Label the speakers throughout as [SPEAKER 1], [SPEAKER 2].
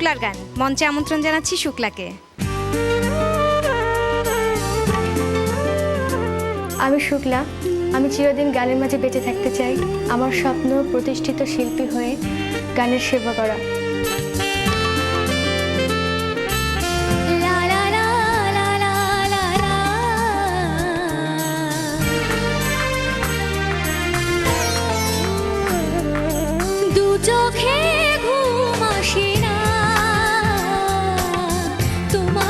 [SPEAKER 1] শুক্লার গান। মঞ্চে আমন্ত্রণ জানাচ্ছি শুক্লাকে।
[SPEAKER 2] আমি শুক্লা। আমি চিরদিন গানের মাঝে বেঁচে থাকতে চাই। আমার স্বপ্ন প্রতিষ্ঠিত শিল্পী হয়ে গানের সেবা করা।
[SPEAKER 3] তোমাকে দেখার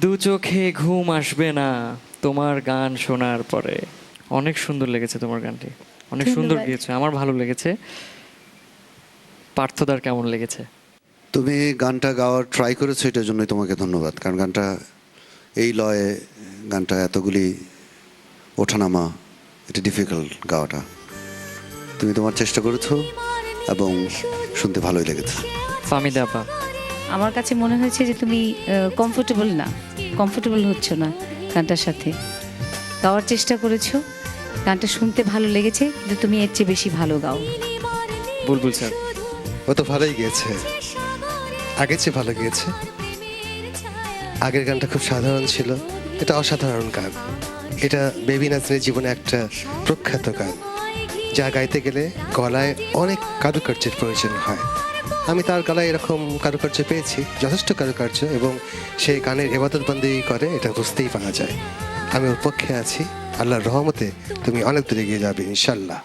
[SPEAKER 3] দু চোখে ঘুম
[SPEAKER 4] আসবে না তোমার গান শোনার পরে। অনেক সুন্দর লেগেছে তোমার গানটি। অনেক সুন্দর। গিয়েছে আমার ভালো লেগেছে। পার্থদার কেমন লেগেছে?
[SPEAKER 5] তুমি গানটা গাওয়ার ট্রাই করেছ এটার জন্যই তোমাকে ধন্যবাদ। কারণ গানটা এই লয়ে গানটা এতগুলি ওঠানামা এটা ডিফিকাল্ট গাওয়াটা। তুমি তোমার চেষ্টা করেছ এবং শুনতে ভালোই লেগেছে।
[SPEAKER 4] ফামিদা আপা।
[SPEAKER 6] আমার কাছে মনে হয়েছে যে তুমি কমফোর্টেবল না। কমফোর্টেবল হচ্ছ না গানটার সাথে। গাওয়ার চেষ্টা করেছ গানটা শুনতে ভালো লেগেছে কিন্তু তুমি এর চেয়ে বেশি ভালো গাও।
[SPEAKER 4] বুলবুল স্যার।
[SPEAKER 7] ও তো ভালোই গিয়েছে। আগের চেয়ে ভালো গিয়েছে। আগের গানটা খুব সাধারণ ছিল। এটা অসাধারণ গান। এটা বেবি নাজনের জীবনে একটা প্রখ্যাত গান। যা গাইতে গেলে গলায় অনেক কারুকার্যের প্রয়োজন হয়। আমি তার গলায় এরকম কারুকার্য পেয়েছি, যথেষ্ট কারুকার্য, এবং সেই গানের এবাদত বন্দি করে এটা বুঝতেই পারা যায়। আমি ওর পক্ষে আছি। আল্লাহর রহমতে তুমি অনেক দূরে গিয়ে যাবে ইনশাল্লাহ